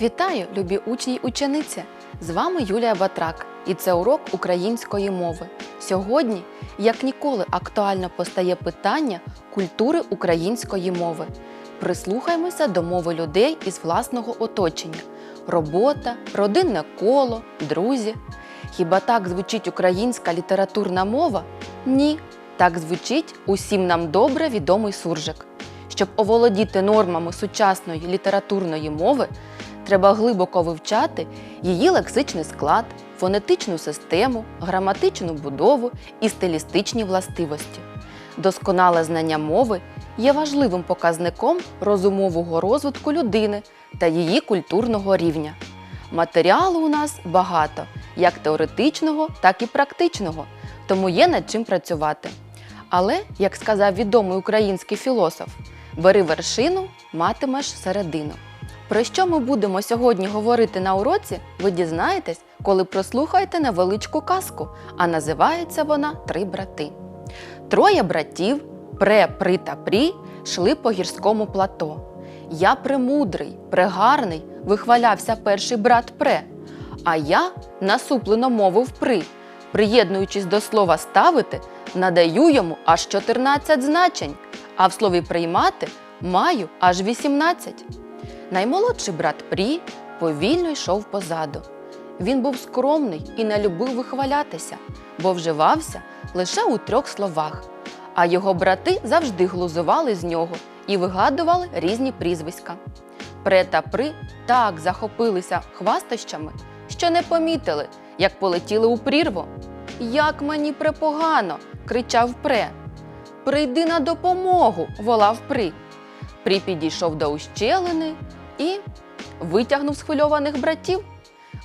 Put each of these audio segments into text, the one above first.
Вітаю, любі учні й учениці! З вами Юлія Батрак, і це урок української мови. Сьогодні, як ніколи, актуально постає питання культури української мови. Прислухаймося до мови людей із власного оточення: робота, родинне коло, друзі. Хіба так звучить українська літературна мова? Ні, так звучить усім нам добре відомий суржик. Щоб оволодіти нормами сучасної літературної мови, треба глибоко вивчати її лексичний склад, фонетичну систему, граматичну будову і стилістичні властивості. Досконале знання мови є важливим показником розумового розвитку людини та її культурного рівня. Матеріалу у нас багато, як теоретичного, так і практичного, тому є над чим працювати. Але, як сказав відомий український філософ, бери вершину, матимеш середину. Про що ми будемо сьогодні говорити на уроці, ви дізнаєтесь, коли прослухаєте невеличку казку, а називається вона Три брати. Троє братів, пре, при та прі, йшли по гірському плато. Я премудрий, прегарний, вихвалявся перший брат пре. А я насуплено мовив при, приєднуючись до слова ставити, надаю йому аж 14 значень, а в слові приймати маю аж 18. Наймолодший брат Прі повільно йшов позаду. Він був скромний і не любив вихвалятися, бо вживався лише у трьох словах. А його брати завжди глузували з нього і вигадували різні прізвиська. Пре та при так захопилися хвастощами, що не помітили, як полетіли у прірву. Як мені препогано, кричав пре. Прийди на допомогу, волав при. При підійшов до ущелини і витягнув схвильованих братів.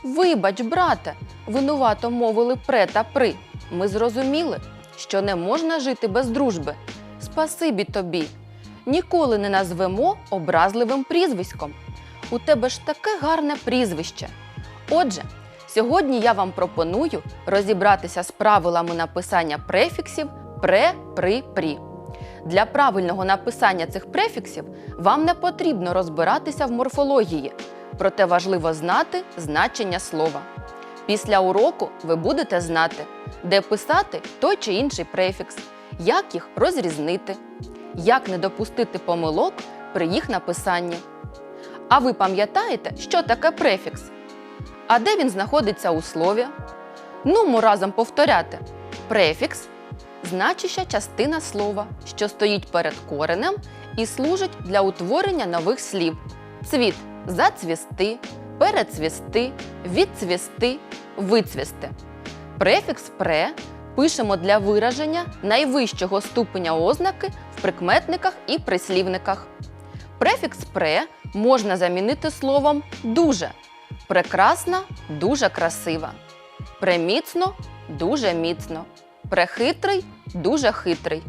Вибач, брате, винувато мовили пре та при. Ми зрозуміли, що не можна жити без дружби. Спасибі тобі. Ніколи не назвемо образливим прізвиськом. У тебе ж таке гарне прізвище. Отже, сьогодні я вам пропоную розібратися з правилами написання префіксів пре, при, прі. Для правильного написання цих префіксів вам не потрібно розбиратися в морфології, проте важливо знати значення слова. Після уроку ви будете знати, де писати той чи інший префікс, як їх розрізнити, як не допустити помилок при їх написанні. А ви пам'ятаєте, що таке префікс? А де він знаходиться у слові? Нумо разом повторяти. Префікс значуща частина слова, що стоїть перед коренем і служить для утворення нових слів. Цвіт зацвісти, перецвісти, відцвісти, вицвісти. Префікс пре пишемо для вираження найвищого ступеня ознаки в прикметниках і прислівниках. Префікс пре можна замінити словом дуже. Прекрасна дуже красива. Преміцно дуже міцно. Прехитрий дуже хитрий.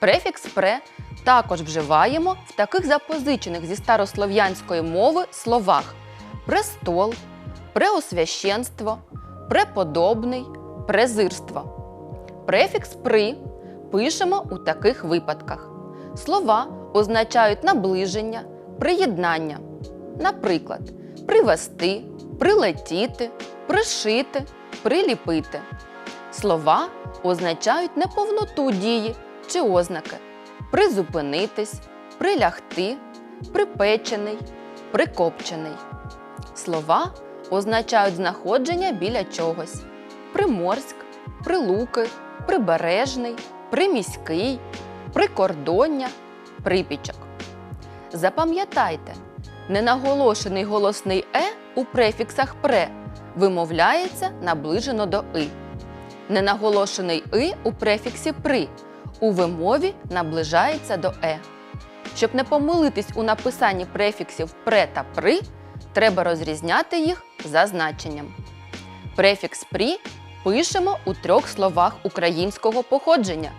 Префікс пре також вживаємо в таких запозичених зі старослов'янської мови словах престол, преосвященство, преподобний, презирство. Префікс при пишемо у таких випадках. Слова означають наближення, приєднання. Наприклад, привести, прилетіти, пришити, приліпити. Слова означають неповноту дії чи ознаки призупинитись, прилягти, припечений, прикопчений. Слова означають знаходження біля чогось приморськ, прилуки, прибережний, приміський, прикордоння, припічок. Запам'ятайте, ненаголошений голосний е у префіксах пре вимовляється наближено до и. Ненаголошений и у префіксі при у вимові наближається до е. Щоб не помилитись у написанні префіксів пре та при, треба розрізняти їх за значенням. Префікс прі пишемо у трьох словах українського походження: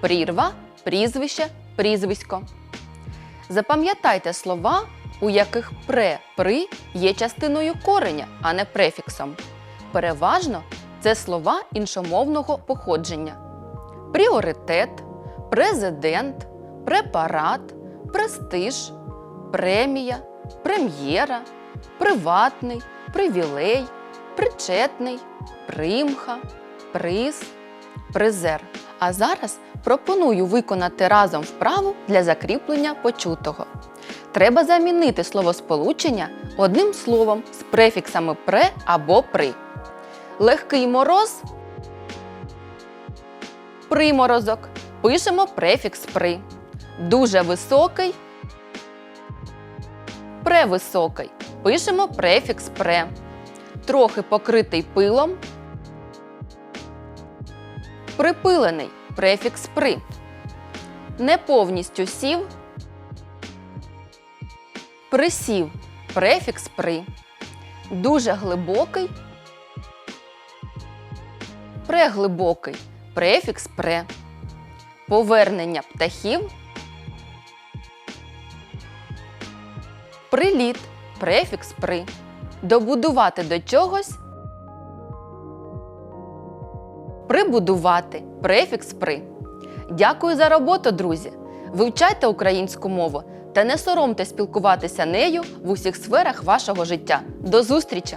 прірва, прізвище, прізвисько. Запам'ятайте слова, у яких пре при є частиною кореня, а не префіксом. Переважно це слова іншомовного походження: пріоритет, президент, препарат, престиж, премія, прем'єра, приватний, привілей, причетний, примха, приз, призер. А зараз пропоную виконати разом вправу для закріплення почутого. Треба замінити словосполучення одним словом з префіксами пре або при. Легкий мороз приморозок. Пишемо префікс при. Дуже високий. Превисокий. Пишемо префікс пре. Трохи покритий пилом. Припилений префікс при. Не повністю сів. Присів префікс при. Дуже глибокий. Преглибокий префікс пре. Повернення птахів. Приліт префікс при. Добудувати до чогось. Прибудувати префікс при. Дякую за роботу, друзі! Вивчайте українську мову та не соромте спілкуватися нею в усіх сферах вашого життя. До зустрічі!